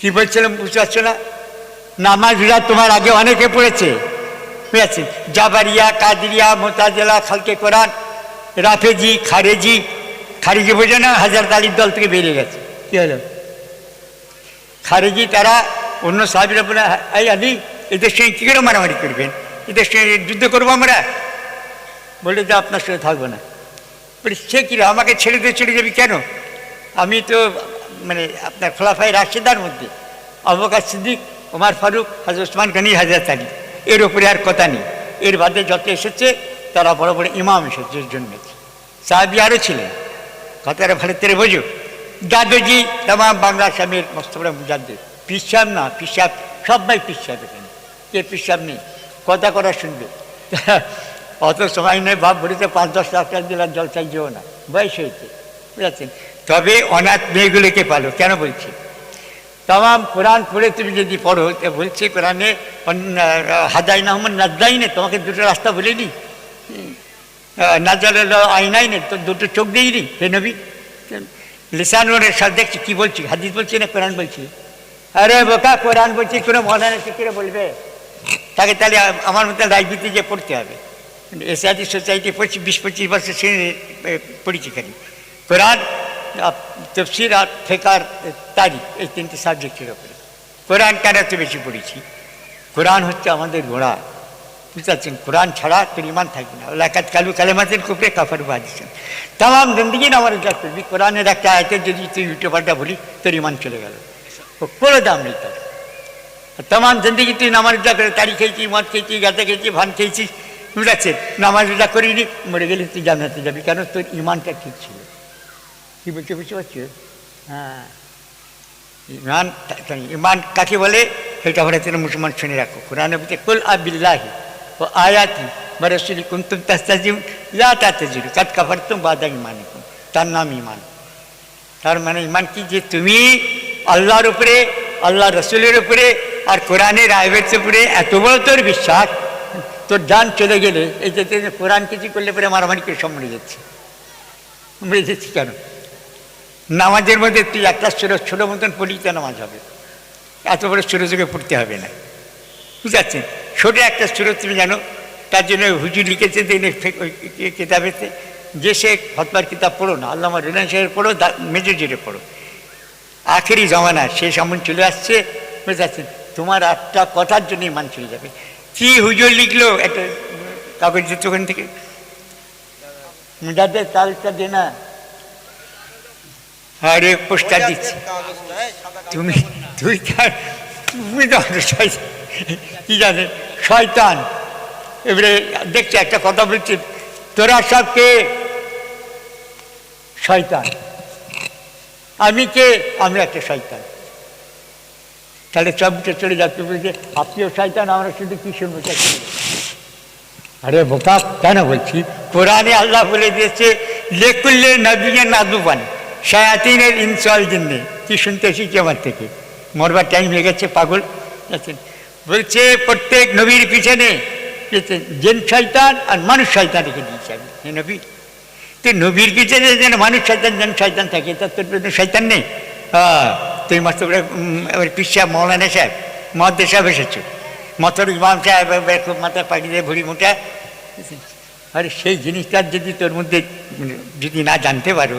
কি বলছিলাম বুঝতে পারছ না? নামাজরা তোমার আগে অনেকে পড়েছে। বুঝেছি জাবারিয়া, কাদরিয়া, মোতাজেলা, খালকে কোরআন, রাফেজি, খারেজি। খারেজি বোঝে না? হাজার আলীর দল থেকে বেরিয়ে গেছে। কি হলো? খারেজি তারা অন্য সাহেবরা বলে এই আদি এদের সঙ্গে কী করে মারামারি করবেন? এদের সঙ্গে যুদ্ধ করব আমরা? বলে যে, আপনার সঙ্গে থাকব না। বলি, সে কী আমাকে ছেড়ে দিয়ে চলে যাবি কেন? আমি তো মানে আপনার খোলাফাই রাশিদার মধ্যে অবকাশ সিদ্দিক, ওমার ফারুক হাজর ওসমান গানি হাজার আলী। এর উপরে আর কথা নেই। এর বাদে যত এসেছে, তারা বড় বড় ইমাম এসেছে জন্মেছে সাহাবি আরও ছিলেন। কথাটা ভালো তেরে বোঝো। দাদুজি, তামাম বাংলা স্বামীর মস্ত বড় মুজাদ্দিদ। পিসাব না, পিসাব, সবাই পিসাব এখানে। কে পিসাব নেই? কথা করা শুনবে। অত সময় নেই ভাব বলেছে, পাঁচ দশ লাখ টাকা দিলাম জলসাই যেও না। বয়স হয়েছে, বুঝেছেন? তবে অনাথ মেয়েগুলোকে পালো। কেন বলছি? তাম কোরআন পড়ে তুমি যদি পড়ো বলছে কোরআনে হাদাই নাহমদ নাজদাইনে, তোমাকে দুটো রাস্তা বলে বলিনি? নাজাল আইনাই নে তো দুটো চোখ দিইনি হে নবী? লিসানুরের সাথে দেখছি, কি বলছি? হাদিস বলছি না কোরআন বলছি? আরে বোকা, কোরআন বলছি, কোনো কি করে বলবে? তাকে তাহলে আমার মতো রাজনীতি যে পড়তে হবে। এসআদি সোসাইটি পড়ছি বিশ, পঁচিশ বছর পড়েছি খালি। কোরআন তফসির আর ফেকার তারিখ, এই তিনটে সাবজেক্টের ওপরে কোরআন কেন বেশি পড়েছি? কোরআন হচ্ছে আমাদের ঘোড়া বুঝতে পারছেন? কোরআন ছাড়া তোর ইমান থাকবে না। লাকাত কালু কালেমাতের কাফার তাম নামার যা করবি। কোরআনের একটা আয়তের যদি তুই ইউটিউবারটা বলি, তোর ইমান চলে গেল। কোনো দাম নেই তার। তাম জিন্দগি তুই নামাজ যা করে তারি খেয়েছি, মদ খেয়েছি গাঁদা খেয়েছি ভান খেয়েছি বুঝতে পারছেন? নামাজ করিনি, মরে গেলে তুই জানাতে যাবি। কেন? তোর ইমানটা ঠিক ছিল। কি বলছে বুঝতে পারছ? হ্যাঁ। ইমান ইমান কাকে বলে? সেটা তুমি মুসলমান শুনে রাখো। কোরআনে বলছে কুল আবিল্লাহি ও আয়াতি বরসুলি কুন্তুম তাস্তাজিম লা তাতাজিরু কাদ কাফারতুম বাদা ইমানিকুম তার নাম ইমান তার মানে ইমান কি? যে তুমি আল্লাহর উপরে আল্লাহ রসুলের উপরে আর কোরআনের আয়বের উপরে এত বড় তোর বিশ্বাস তোর যান চলে গেলে এই যে কোরআন কিছু করলে পরে মারামারি করে সব মরে যাচ্ছে। মরে যাচ্ছি কেন? নামাজের মধ্যে তুই একটা ছোট ছোটো মতন পড়িতে নামাজ হবে। এত বড় ছোটো চোখে পড়তে হবে না। বুঝতে পারছেন ছোটো একটা ছোটো তুমি জানো, তার জন্য হুজুর লিখেছে কে- কেতাবেতে, যে সে হতবার কিতাব পড়ো না আল্লাহ রিলান সাহেব পড়ো মেজর জেরে পড়ো। আখেরি জমানা শেষ এমন চলে আসছে বুঝতে পারছেন তোমার একটা কথার জন্যই মান চলে যাবে। কি হুজুর লিখলো একটা কাগজ ওখান থেকে? মুজাদের তালটা দে না। আরে পোস্টার দিচ্ছি। তুমি তুই তার তুমি তো কি জানে? শয়তান। এবারে দেখছি একটা কথা বলছি। তোরা সব কে? শয়তান। আমি কে? আমি একটা শয়তান? তাহলে সবটা চলে যাচ্ছে বলছে আপনিও শয়তান আমরা শুধু কি শুনব? আরে বোকা কেন বলছি? কোরআনে আল্লাহ বলে দিয়েছে লেকুল্লে নবীনে নাদুবান। শায়াতিনের ইনসল জিন্নে কি শুনতেছি কি আমার থেকে? মরবার টাইম হয়ে গেছে, পাগল। বলছে, প্রত্যেক নবীর পিছনে জেন শয়তান আর মানুষ শয়তান রেখে দিয়েছে আমি। হে নবী তো নবীর পিছনে যেন মানুষ শয়তান যেন শয়তান থাকে তার তোর পেছনে শয়তান নেই? হ্যাঁ তুই মাস্ত পিসা মৌলানা সাহেব মহাদ্দে সাহেব এসেছ। মতর ইমাম সাহেব মাথায় পাড়ি দিয়ে ভুড়ি মোটা। আরে সেই জিনিসটার যদি তোর মধ্যে যদি না জানতে পারো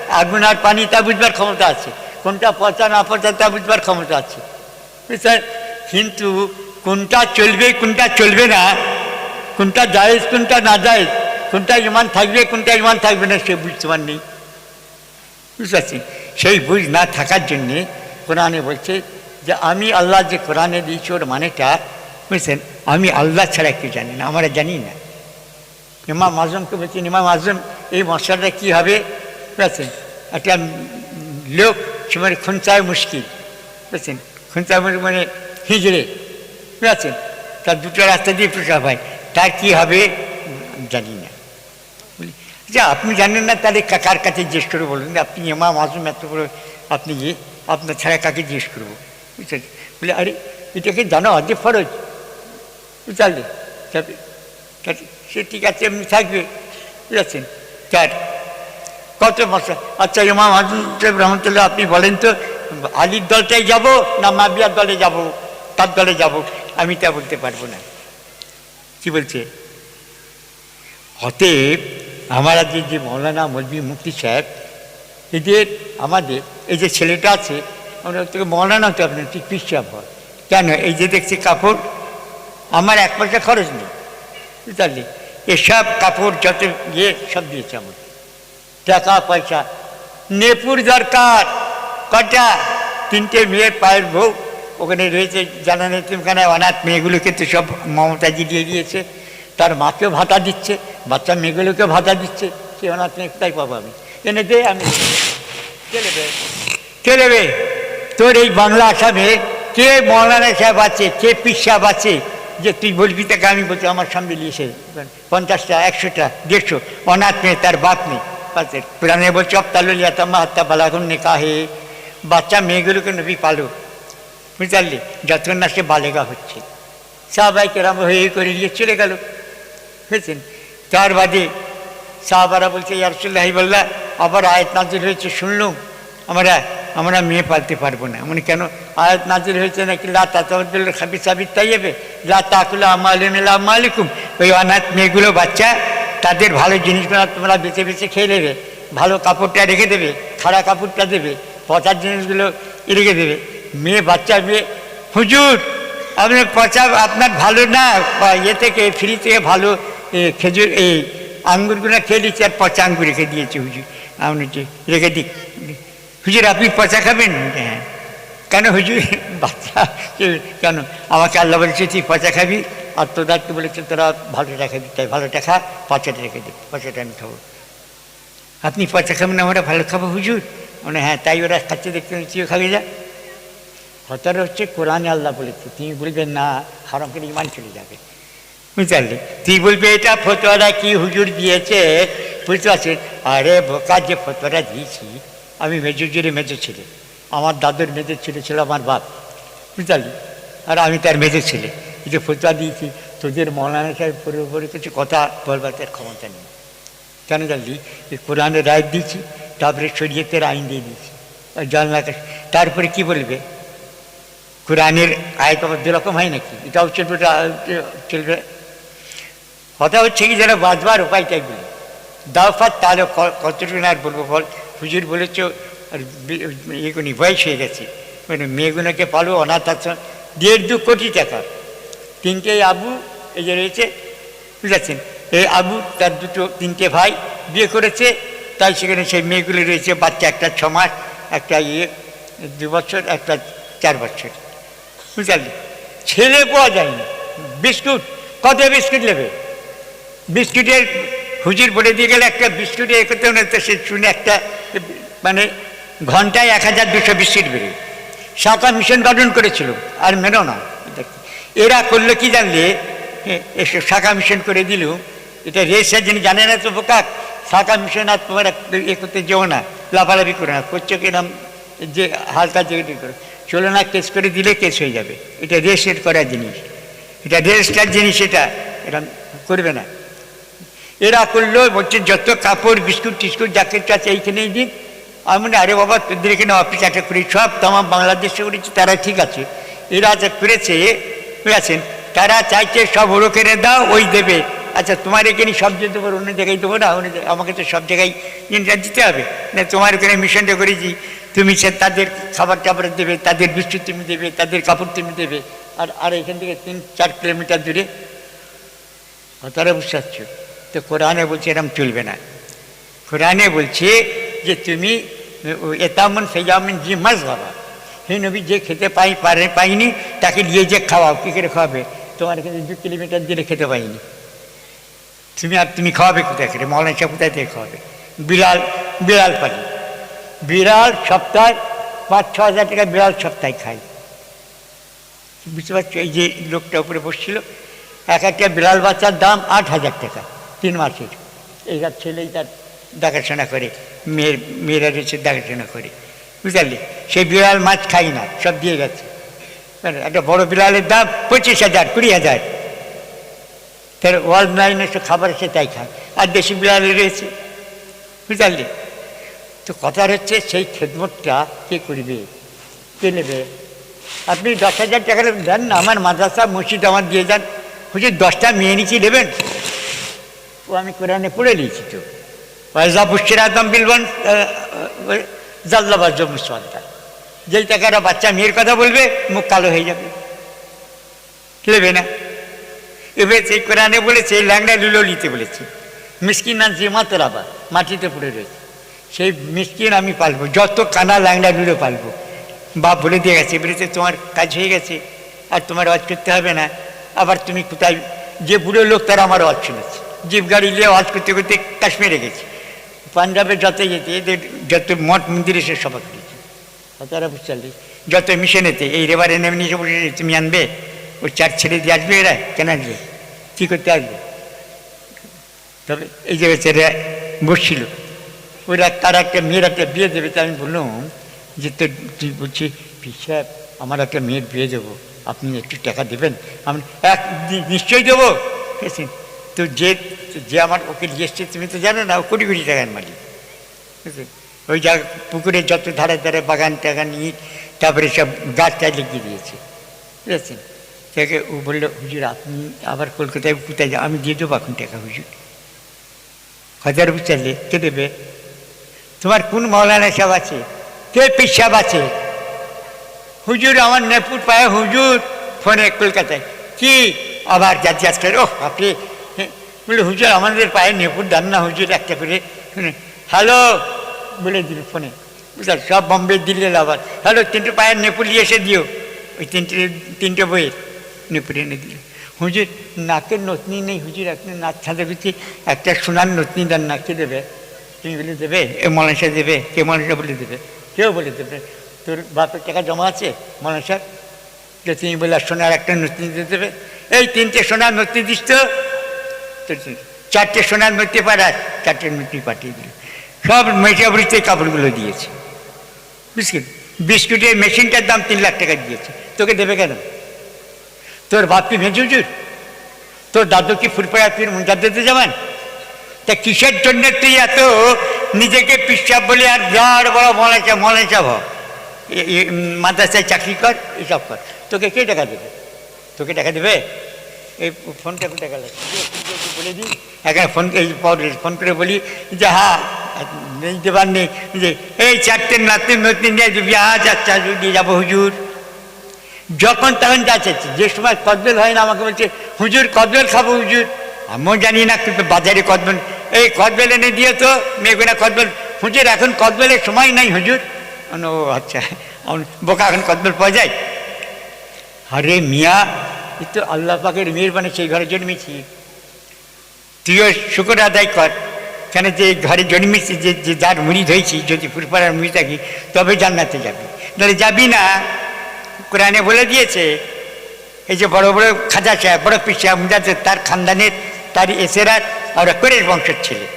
আগুন আর পানি তা বুঝবার ক্ষমতা আছে। কোনটা পচা না পচা তা বুঝবার ক্ষমতা আছে। কিন্তু কোনটা চলবে কোনটা চলবে না, কোনটা জায়েজ, কোনটা না জায়েজ, কোনটা ইমান থাকবে, কোনটা ইমান থাকবে না, সে বুঝতে পার নেই বুঝতে সেই বুঝ না থাকার জন্যে কোরআনে বলছে যে, আমি আল্লাহ যে কোরআনে দিয়েছি, ওর মানেটা, বুঝছেন? আমি আল্লাহ ছাড়া কেউ জানি না, আমরা জানি না। ইমাম আজমকে বলছেন, ইমাম আজম, এই মশলাটা কী হবে? বুঝেছেন একটা লোক সে মানে খুনচায় মুশকিল বুঝছেন খুনচায় মুশকিল মানে হিজড়ে বুঝেছেন তার দুটো রাস্তা দিয়ে প্রসাব হয় তার কি হবে জানি না বলি, যে আপনি জানেন না তাহলে কা- কার কাছে জিজ্ঞেস করে বলুন যে আপনি ইমাম আজম এত বড় আপনি ইয়ে আপনার ছাড়া কাকে জিজ্ঞেস করব বুঝছেন বলে আরে এটাকে জানো অর্ধেক ফরজ বুঝলে তবে তা- সে ঠিক আছে এমনি থাকবে বুঝেছেন তার কত মশা আচ্ছা ইমাম সাহেব রহমতুল্লাহ, আপনি বলেন তো, আলির দলটাই যাব না মাবিয়ার দলে যাব? তার দলে যাব আমি তা বলতে পারব না। কি বলছে? অতএব আমরা যে যে মৌলানা মলবি মুক্তি সাহেব এদের আমাদের, এই যে ছেলেটা আছে, আমরা থেকে মৌলানা তো আপনার ঠিক পিসাব হয় কেন? এই যে দেখছি কাপড়, আমার এক পয়সা খরচ নেই। বুঝলি এসব কাপড় যত ইয়ে সব দিয়েছে আমার টাকা পয়সা। নেপুর দরকার। কটা? তিনটে মেয়ের পায়ের ভোগ ওখানে রয়েছে জানা জানানো তিনখানে অনাথ মেয়েগুলোকে তো সব মমতাজি দিয়ে দিয়েছে। তার মাকেও ভাতা দিচ্ছে, বাচ্চা মেয়েগুলোকেও ভাতা দিচ্ছে। সে অনাথ মেয়ে কোথায় পাবো আমি? এনে দে আমি। কে নেবে? তোর এই বাংলা আসামে কে মৌলানা সাহেব আছে, কে পিস সাহেব আছে? যে তুই বলবি তাকে আমি বলছি, আমার সামনে নিয়েছে পঞ্চাশটা, একশোটা, দেড়শো। অনাথ মেয়ে, তার বাপ নেই পাশে পুরানে বলছে, অপ্তালুলিয়া তাম্মা হাত্তা বালাগুন নিকাহে। বাচ্চা মেয়েগুলোকে নবী পালো। বুঝলি, যতক্ষণ না সে বালেগা হচ্ছে। সাহবাই কেরাম হয়ে করে নিয়ে চলে গেল। বুঝছেন? তার বাদে সাহাবারা বলছে ইয়ারসুল্লাহ বললা, আবার আয়াত নাজির হয়েছে, শুনলুম। আমরা আমরা মেয়ে পালতে পারব না। মানে কেন? আয়াত নাজির হয়েছে নাকি? লাতা তবদুল খাবি সাবির তাইবে লাতা আকুল্লা আমালিমিল্লা মালিকুম। ওই অনাথ মেয়েগুলো বাচ্চা তাদের ভালো জিনিসগুলো তোমরা বেছে বেছে খেয়ে নেবে, ভালো কাপড়টা রেখে দেবে, খাড়া কাপড়টা দেবে, পচার জিনিসগুলো রেখে দেবে। মেয়ে, বাচ্চা, মেয়ে, হুজুর আপনার পচা, আপনার ভালো না ইয়ে থেকে, ফ্রি থেকে ভালো খেজুর এই আঙ্গুরগুলো খেয়ে দিচ্ছে, আর পচা আঙ্গুর রেখে দিয়েছে হুজুর। আপনি রেখে দিক। হুজুর, আপনি পচা খাবেন? হ্যাঁ। কেন হুজুর? বাচ্চা কেন? আমাকে আল্লাহ বলেছে, তুই পচা খাবি? আর তোদেরকে বলেছে তোরা ভালোটা খাবি তাই ভালো খা, পচাটা রেখে দিক পচাটা আমি খাব। আপনি পচা খাবেন আমরা ভালো খাব হুজুর। মানে হ্যাঁ তাই ওরা খাচ্ছে, দেখতে তুইও খাবি যা। হতার হচ্ছে, কোরআনে আল্লাহ বলেছে তুমি বলবেন, না, হারাম করে ইমান চলে যাবে। বুঝতে তুই বলবে, এটা ফতোয়ারা কি হুজুর দিয়েছে? বুঝতে পারছেন আরে, বোকা, যে ফতোয়ারা দিয়েছি, আমি মেজর জুড়ে মেজর ছেলে। আমার দাদুর মেজর ছেলে ছিল, আমার বাপ। বুঝতে পারলি? আর আমি তার মেজর ছেলে। যে ফতোয়া দিয়েছি, তোদের মৌলানা সাহেব পরে পরে কিছু কথা বলবার তার ক্ষমতা নেই। কেন জানলি? এই কোরআনের রায় দিয়েছি, তারপরে শরীয়তের আইন দিয়ে দিয়েছি। জানলা তারপরে কি বলবে? কোরআনের আয়ত দুরকম হয় নাকি? এটাও চলবে চলবে। কথা হচ্ছে কি যারা বাঁচবার উপায়টাই বলি। দাওফাত তাহলে কতটুকু আর বলব বল? হুজুর বলেছ, আর এগুনি বয়স হয়ে গেছে। মানে মেয়েগুলোকে পালো, অনাথ আশ্রম, দেড় দু কোটি টাকা। তিনটে আবু এই যে রয়েছে, বুঝেছেন? এই আবু তার দুটো, তিনটে ভাই বিয়ে করেছে, তাই সেখানে সেই মেয়েগুলো রয়েছে, বাচ্চা একটা ছ মাস, একটা ইয়ে দু বছর, একটা চার বছর। বুঝলি ছেলে পাওয়া যায়নি। বিস্কুট, কত বিস্কুট নেবে? বিস্কুটের হুজুর বলে দিয়ে গেলে, একটা বিস্কুটে এ করতে তো সে শুনে একটা মানে ঘন্টায় এক হাজার দুশো বিস্কুট বেরোয়। শাখা মিশন গঠন করেছিল, আর মেনো না। এরা করল কি জানলে? এসে শাখা মিশন করে দিল। এটা রেসের যিনি জানে না তো বোকা শাখা মিশন আর তোমার এ করতে যেও না, লাফালাফি করে না, করছ কিরম যে হালকা যে করে। চলো না, কেস করে দিলে কেস হয়ে যাবে। এটা রেসের করা জিনিস। এটা রেজিস্টার জিনিস এটা। এটা করবে না। এরা করল, বলছে, যত কাপড়, বিস্কুট, টিস্কুট, যা কিছু আছে এইখানেই দিন। আমি আরে বাবা, তোদের এখানে অফিস একটা করি সব তোমার বাংলাদেশে করেছি, তারা ঠিক আছে। এরা যা করেছে বুঝেছেন তারা চাইছে সব ওরো কিনে দাও, ওই দেবে। আচ্ছা তোমার এখানে সব যেতে পারো অন্য জায়গায় দেবো না? আমাকে তো সব জায়গায় ইনকাম দিতে হবে। না, তোমার ওখানে মিশনটা করেছি। তুমি সে তাদের খাবার টাবার দেবে, তাদের বিস্কুট তুমি দেবে, তাদের কাপড় তুমি দেবে। আর আর এখান থেকে তিন, চার কিলোমিটার দূরে তারা বুঝতে পারছ তো কোরআনে বলছে এরম চলবে না। কোরআনে বলছে যে তুমি এতামন ফেজামন জি মাস বাবা। হে নবী যে খেতে পাই, পারে, পাইনি, তাকে নিয়ে যে খাওয়াও, কী করে খাওয়াবে? তোমার এখানে দু কিলোমিটার দিলে খেতে পাইনি। তুমি আর তুমি খাওয়াবে কোথায় করে মৌলানা সাহেব কোথায় থেকে খাওয়াবে? বিড়াল বিড়াল পানি বিড়াল সপ্তাহে পাঁচ, ছ হাজার টাকা বিড়াল সপ্তাহে খায়। বুঝতে পারছ? এই যে লোকটা উপরে বসছিল, এক একটা বিড়াল বাচ্চার দাম আট হাজার টাকা, তিন মাসের। এইটা ছেলেই তার দেখাশোনা করে, মেয়ের, মেয়েরা রয়েছে দেখাশোনা করে। বুঝলি? সেই বিড়াল মাছ খাই না, সব দিয়ে গেছে। মানে একটা বড় বিড়ালের দাম পঁচিশ হাজার, কুড়ি হাজার। তার ওয়াল নাইন এসে খাবার এসে তাই খায়, আর দেশি বিড়ালে রয়েছে বুঝলি? তো কথা হচ্ছে সেই খেদমতটা কে করবে? কে নেবে? আপনি দশ হাজার টাকা দেন না, আমার মাদ্রাসা মসজিদ আমার দিয়ে যান। হুজুর, দশটা মেয়ে নিচে নেবেন? ও আমি কোরআনে পড়ে নিয়েছি তো। ওয়াইজা বুশ্চির আদম বিলবন জাল্লাবাজ মুসলমান যেই টাকাটা বাচ্চা মেয়ের কথা বলবে, মুখ কালো হয়ে যাবে। নেবে না। এবার সেই কোরআনে বলেছে, এই ল্যাংড়া লুলো নিতে বলেছে, মিসকিন না যে মাত্র আবার? মাটিতে পড়ে রয়েছে। সেই মিসকিন আমি পালবো, যত কানা ল্যাংড়া লুলো পালবো। বাপ বলে দিয়ে গেছে, বলেছে, তোমার কাজ হয়ে গেছে, আর তোমার ওয়াজ করতে হবে না। আবার তুমি কোথায়? যে বুড়ো লোক তারা আমার ওয়াজ শুনেছে। জিপ গাড়ি নিয়ে ওয়াজ করতে করতে কাশ্মীরে গেছে। পাঞ্জাবে যত যেতে, এদের যত মঠ মন্দিরে সে সভা করেছে। তারা বুঝতে যত মিশনেতে এই রেবারে নেমে নিয়ে বসে তুমি আনবে? ও চার ছেড়ে দিয়ে আসবে এরা? কেন আসবে? কী করতে আসবে? তবে এই যে বেচারা বসছিল। ওরা তার একটা মেয়ের একটা বিয়ে দেবে, তো আমি বললাম যে তো তুই বলছি পিসাব আমার একটা মেয়ের বিয়ে দেবো, আপনি একটু টাকা দেবেন? আমি এক, নিশ্চয়ই দেবো? তো যে যে আমার নিয়ে এসছে, তুমি তো জানো না কোটি কোটি টাকার মালিক। ওই যা পুকুরের যত ধারে ধারে বাগান টাগান ইট, তারপরে সব গাছটা লিখিয়ে দিয়েছে। বুঝেছেন তাকে ও বলল, হুজুর, আপনি আবার কলকাতায় কোথায় যা আমি দিয়ে দেবো এখন টাকা, হুজুর। হাজার বুঝলে কে দেবে? তোমার কোন মৌলানা সাহেব আছে? কে পিসাব আছে? হুজুর, আমার নেপুর পায়ে হুজুর, ফোনে কলকাতায়। কি? আবার যাচ্ছে আজকে ও আপনি বলে, হুজুর, আমাদের পায়ে নেপুর দান না হুজুর, একটা করে হ্যালো, বলে দিল ফোনে। বুঝল সব বম্বে দিল্লি আবার হ্যালো, তিনটে পায়ের নেপুর নিয়ে এসে দিও। ওই তিনটে তিনটে বইয়ের নেপুর এনে দিল। হুজুর, নাকের নতনি নেই, হুজুর আপনি নাচ ছাঁদে করছি একটা সোনার নতনি দেন নাকে দেবে। তুমি বলে, দেবে? এ মলাশা দেবে, কে মলাশা বলে দেবে? কেউ বলে দেবে। তোর বাপের টাকা জমা আছে মলাশার যে তুমি বলে, সোনার একটা নতনি দিয়ে দেবে। এই তিনটে সোনার নতনি দিস তো। চারটে সোনার নতি পাড়ায় চারটে নতি পাঠিয়ে দিল। সব মেটাবরিতে কাপড়গুলো দিয়েছে। বিস্কুট, বিস্কুটের মেশিনটার দাম তিন লাখ টাকা দিয়েছে। তোকে দেবে কেন? তোর বাপ কি ভেজুজুর তোর দাদু কি ফুরপাড়া পীর মুজাদ্দেদে যাবেন তা কিসের জন্য তুই এত নিজেকে পিসাব বলে আর বিরাট বড় মলেচা মলেচা ভ? এ- এ- মাদ্রাসায় চাকরি কর এসব কর। তোকে কে টাকা দেবে? তোকে টাকা দেবে? এই ফোনটা কোথায় গেল? বলে দিই এখানে ফোন এই ফোন করে বলি, যে হ্যাঁ নেই দেবার নেই, যে এই চারটে নাতি নতুন নিয়ে দিবি আজ আচ্ছা দিয়ে যাব হুজুর। যখন তখন যাচ্ছে যে সময় কদবেল হয় না, আমাকে বলছে, হুজুর কদবেল খাব হুজুর। আমিও জানি না কিন্তু বাজারে কদবেল, এই কদবেল এনে দিয়ে তো মেঘনা কদবেল, হুজুর এখন কদবেলের সময় নাই হুজুর। ও আচ্ছা বোকা এখন কদবেল পাওয়া যায়। আরে মিয়া, এ তো আল্লাহ পাকের মেহরবানি, সেই ঘরে জন্মেছি তুইও শুকর আদায় কর। কেন যে ঘরে জন্মেছি, যে যে যার মুড়ি ধরেছি যদি ফুরপাড়ার মুড়ি থাকি, তবে জান্নাতে যাবি। তাহলে যাবি না? কোরআনে বলে দিয়েছে, এই যে বড় বড় খাজা সাহেব, বড় পিসা মুজাদের তার খানদানের, তার এসেরা আর করের বংশের ছেলে।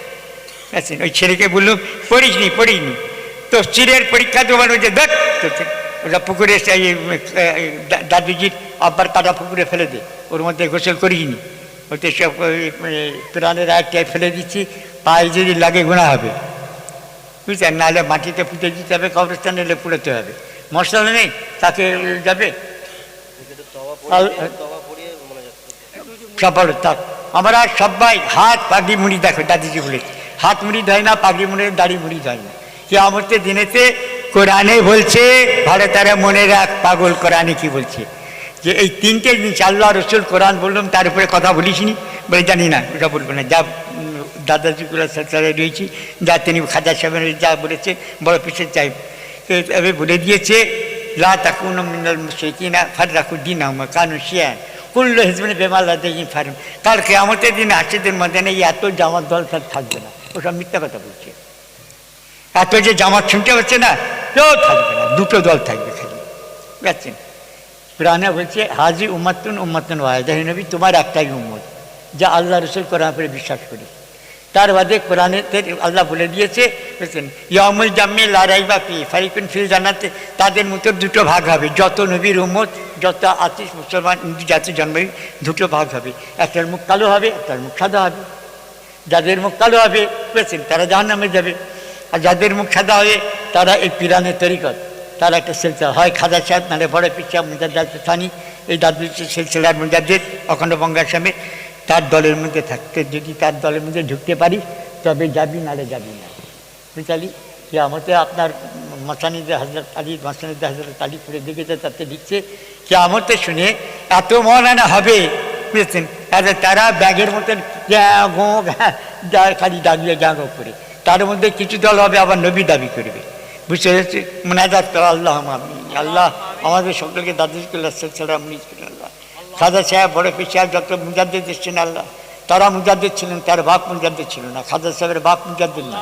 আছেন ওই ছেলেকে বললুম পড়িসনি পড়িসনি তো চিরের পরীক্ষা তোমার ওই যে দেখ ওটা পুকুরে দাদুজির আব্বার কাটা পুকুরে ফেলে দে, ওর মধ্যে গোসল করিনি ওতে সব প্রাণের আয়টায় ফেলে দিচ্ছি পায়ে যদি লাগে গোনা হবে। বুঝছেন নাহলে মাটিতে পুঁতে দিতে হবে কবরস্থানে এলে পুড়োতে হবে। মশলা নেই? তাকে যাবে? সফল থাক আমরা সবাই হাত পাগড়ি মুড়ি দেখো দাদিজি বলেছে। হাত মুড়ি ধয় না পাগড়ি মুড়ি দাড়ি মুড়ি ধয় না। কে আমতে দিনেতে কোরআনে বলছে ভারতারা মনে রাখ পাগল কোরআনে কি বলছে? যে এই তিনটে জিনিস আল্লাহ রসুল কোরআন বললাম তার উপরে কথা বলিসনি। বলে জানি না, ওটা বলব না। যা দাদাজিগুলো সাথে রয়েছি, যা তিনি খাজা সাহেবের যা বলেছে, বড় পিসের চাই। তবে বলে দিয়েছে, লা তাকুন মিনাল মুশরিকিনা ফাররাকু দিনাহুম কানু শিয়ান কুল্লু হিজবিন বেমাল্লা দেখি ফারুম কাল কেয়ামতের দিন আশিদের মধ্যে নেই এত জামাত দল তার থাকবে না। ওসব মিথ্যা কথা বলছে। এত যে জামাত শুনতে হচ্ছে না, কেউ থাকবে না। দুটো দল থাকবে খালি। বুঝছেন? কোরআনে বলছে, হাজি উম্মাতুন উম্মাতুন ওয়াহেদা, হে নবী, তোমার একটাই উম্মত, যা আল্লাহ রসুল কোরআন করে বিশ্বাস করি। তার বাদে কোরআনে আল্লাহ বলে দিয়েছে বুঝলেন ইয়মুল জাম্মি লড়াই বা পি ফারিকুন ফিল জানাতে তাদের মতো দুটো ভাগ হবে, যত নবীর উম্মত, যত আতিস মুসলমান, হিন্দু জাতি জন্মই দুটো ভাগ হবে, একটার মুখ কালো হবে, একটার মুখ সাদা হবে। যাদের মুখ কালো হবে, বুঝেছেন, তারা জাহান নামে যাবে, আর যাদের মুখ সাদা হবে, তারা এই পিরানের তরিকত। তারা একটা সিলসিলা হয়, খাজা সাহেব নাহলে বড় পিসা মুজাদ্দাদ থানি। এই দাদু সিলসিলার মুজাদ্দিদ, অখণ্ড বঙ্গার সামনে তার দলের মধ্যে থাকতে যদি তার দলের মধ্যে ঢুকতে পারি, তবে যাবি নাহলে যাবি না। বুঝালি? যে আমাদের আপনার মশানিদে হজরত আলী মশানিদে হজরত আলী করে দেখেছে, তাতে দিচ্ছে যে আমাদের শুনে এত মহানা হবে। বুঝেছেন? তারা ব্যাগের মতন খালি দাঁড়িয়ে গ্যাঁ গো করে। তার মধ্যে কিছু দল হবে, আবার নবী দাবি করবে। বুঝতে পেরেছি? মোনাজাত করো আল্লাহ আমি আল্লাহ আমাদের সকলকে দাদিজকে ছাড়া মুনিজ আল্লাহ। খাজা সাহেব বড় পেশায় যত মুজাদ্দিদ এসছেন আল্লাহ তারা মুজাদ্দিদ ছিলেন তার বাপ মুজাদ্দিদ ছিল না। খাজা সাহেবের বাপ মুজাদ্দিদ না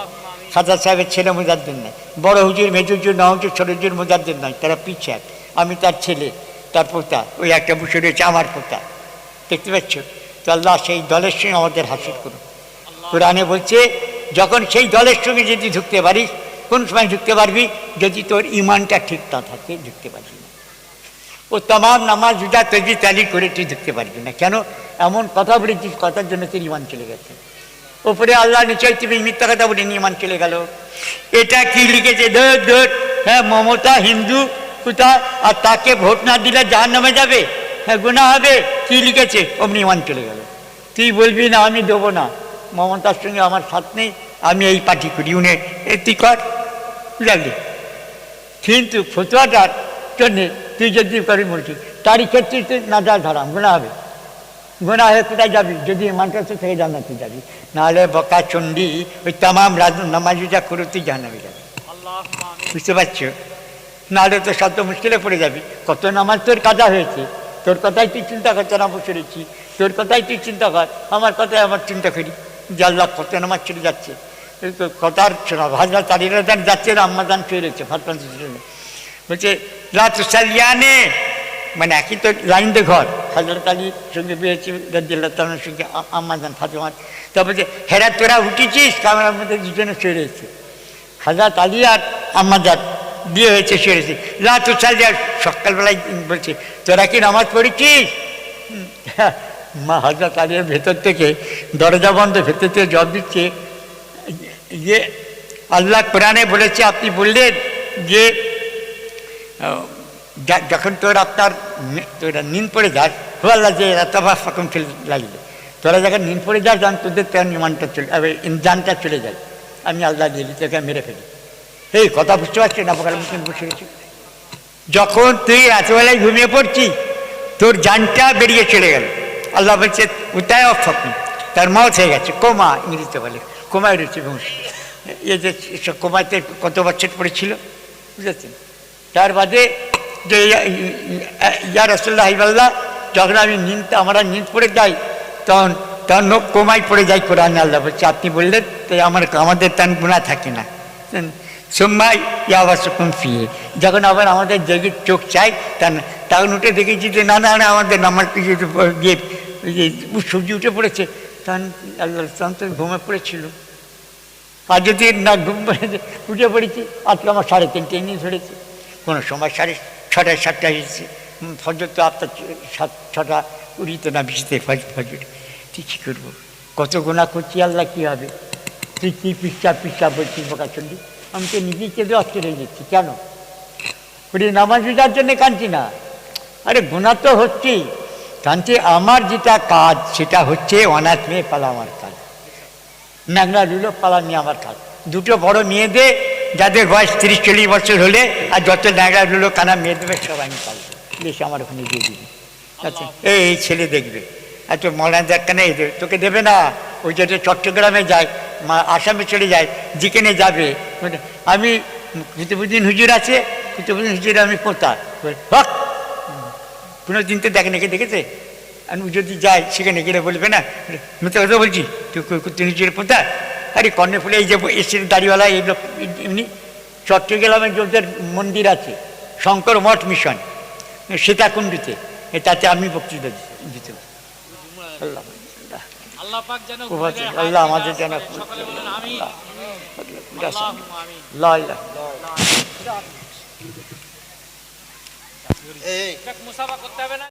খাজা সাহেবের ছেলে মুজাদ্দিন নয়। বড় হুজুর মেজুজুর ন হুজুর ছোট হুজুর মুজাদ্দিন নয়। তারা পিছিয়ে। আমি তার ছেলে তার পোতা ওই একটা বসে রয়েছে আমার পোতা। দেখতে পাচ্ছ? তো আল্লাহ সেই দলের সঙ্গে আমাদের হাসিল করুন কোরআনে বলছে যখন সেই দলের সঙ্গে যদি ঢুকতে পারিস কোন সময় ঢুকতে পারবি, যদি তোর ইমানটা ঠিক না থাকে, ঢুকতে পারবি না। ও তাম নামাজ রোজা তৈরি তালি করে তুই ঢুকতে পারবি না। কেন? এমন কথা বলেছিস কথার জন্য তোর ইমান চলে গেছে। ওপরে আল্লাহ নিশ্চয় তুমি মিথ্যা কথা বলে নিমান চলে গেল। এটা কি লিখেছে? ধর ধর। হ্যাঁ মমতা হিন্দু কোথা আর তাকে ভোট না দিলে জাহান নামে যাবে? হ্যাঁ গুণা হবে। কি লিখেছে? অমনি ইমান চলে গেল। তুই বলবি, না, আমি দেবো না। মমতার সঙ্গে আমার সাথ নেই। আমি এই পার্টি করি উনি তুই কর। বুঝলি কিন্তু ফতুয়াটার জন্যে তুই যদি করি বলছি তারই ক্ষেত্রে তুই না যা ধরাম গুণা হবে। গুণা হয়ে কোথায় যাবি? যদি তো থেকে জানাতে যাবি, নাহলে বকা চণ্ডী ওই তামাম রাজ নামাজিটা করে, তুই জানাবি যাবি। বুঝতে পারছ? নাহলে তো সব তো মুশকিলে পড়ে যাবি। কত নামাজ তোর কাজা হয়েছে? তোর কথাই তুই চিন্তা করতে না বসে রয়েছি তোর কথাই তুই চিন্তা কর। আমার কথাই আমার চিন্তা করি। আল্লাহ কত নামাজ চলে যাচ্ছে। এই তো কথার শোনা ভাজা তারিরা দান যাচ্ছে না আম্মা দান পেয়ে রয়েছে ফাতপান বলছে রাত সালিয়ানে মানে একই তো লাইন দে ঘর। হজরত আলীর সঙ্গে বিয়েছি রাজ্লাহ তালার সঙ্গে আ- আম্মা জান ফাতেমার তারপর যে হেরা, তোরা উঠেছিস? কামেরার মধ্যে দুজনে শুয়ে রয়েছে হাজার আলী আর আম্মাজার বিয়ে হয়েছে শুয়ে রয়েছে লা তো সালিয়া সকালবেলায় বলছে, তোরা কি নামাজ পড়েছিস? মা হাজরত আলীর ভেতর থেকে দরজা বন্ধ, ভেতর থেকে জব দিচ্ছে। যে আল্লাহ কোরআনে বলেছে আপনি বললেন যে যখন তোর আপনার তোরা নিন পড়ে যাস হো আল্লাহ যে রাতাবা ফাকুম ফিল লাগবে তোরা যখন নিন পড়ে যাস যখন তোদের তোর ইমানটা চলে ইনজানটা চলে যায় আমি আল্লাহ দিলি তোকে মেরে ফেলি এই কথা বুঝতে পারছি না বকাল মুসলিম বসে গেছি যখন তুই রাতবেলায় ঘুমিয়ে পড়ছি তোর জানটা বেরিয়ে চলে গেল আল্লাহ বলছে উতায় অফ তার মত হয়ে গেছে কোমা ইংরেজিতে বলে কোমায় রয়েছে ঘুষ এই যে কোমাতে কত বছর পড়েছিল, বুঝেছেন? তার বাদে যে ইয়া- রসল্লাহ হাইবাল্লাহ যখন আমি নিন্দ, আমরা নিন্দ পড়ে যাই তখন তখন কোমায় পড়ে যাই কোরআন আল্লাহ বলছে, আপনি বললেন, তাই আমার, আমাদের তান গুণা থাকে না। সোম্মাই ইয়াবাসকুম ফিয়ে যখন আবার আমাদের জেগে চোখ চাই তখন তখন উঠে দেখেছি যে, না না আমাদের নামাজ গিয়ে সূর্য উঠে পড়েছে। তখন আল্লাহ তখন তো ঘুমে পড়েছিল। আর যদি না ঘুম পড়েছে উঠে পড়েছি, আজকে আমার সাড়ে তিনটে নিয়ে ধরেছে। কোনো সময় সাড়ে ছটায় সাতটায় এসেছে। ফজর তো আপনার সাত, ছটা উড়িতে না ভিজতে ফজ ফজর। তুই কী করব? কত গোনা করছি, আল্লাহ কী হবে? তুই কী পিসা পিসা বলছিস বোকাচন্ডি আমি তো নিজেই কেঁদে অস্থির হয়ে যাচ্ছি, কেন? ওটি নামাজ রোজার জন্যে কাঁদছি না। আরে গোনা তো হচ্ছেই। কাঁদছি আমার যেটা কাজ সেটা হচ্ছে অনাথ মেয়ে পালা আমার কাজ। ম্যাগনা রুলো পালা নিয়ে আমার কাজ। দুটো বড় মেয়েদের যাদের বয়স তিরিশ চল্লিশ বছর হলে আর যত ন্যাংরা রুলো কানা মেয়ে দেবে সব আমি পালবো। বেশি আমার ওখানে দিয়ে দিবি। আচ্ছা এই এই ছেলে দেখবে। এত মলান দেখানে তোকে দেবে না? ওই যেটা চট্টগ্রামে যায় মা আসামে চলে যায় যেখানে যাবে। আমি কুতুবুদ্দিন হুজুর আছে কুতুবুদ্দিন হুজুর আমি বলে, হক কোনো দিন তো দেখে নাকি দেখেছে? আমি যদি যাই সেখানে গেলে বলবে না? মিথ্যা কথা বলছি তুই হুজুরের পোতা? আরে কর্ণে ফুলে এই যে এসে দাড়িওয়ালা এই লোক এমনি চট্টগ্রামে যে ওদের মন্দির আছে শঙ্কর মঠ মিশন সীতাকুণ্ডিতে। তাতে আমি বক্তৃতা দিতে- আল্লাহ আমাদের যেন আল্লাহ। এটা মুসাফা করতে হবে না?